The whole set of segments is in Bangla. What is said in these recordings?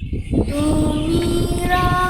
তুমি রহমতের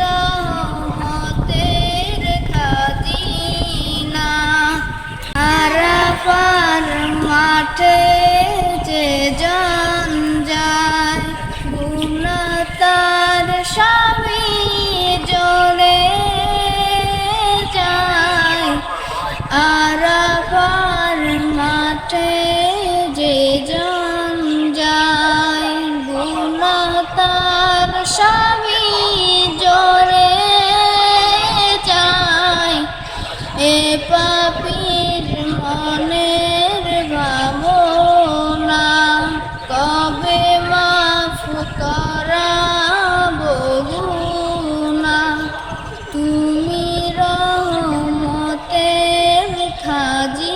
রহমতের খাজিনা আরাফার মাঠে যে জন যায় গুনা তার স্বামী জড়ে যায়। আরাফার মাঠে যে জন যায় গুনা তার স্বামী রহমতের খাজিনা তুমি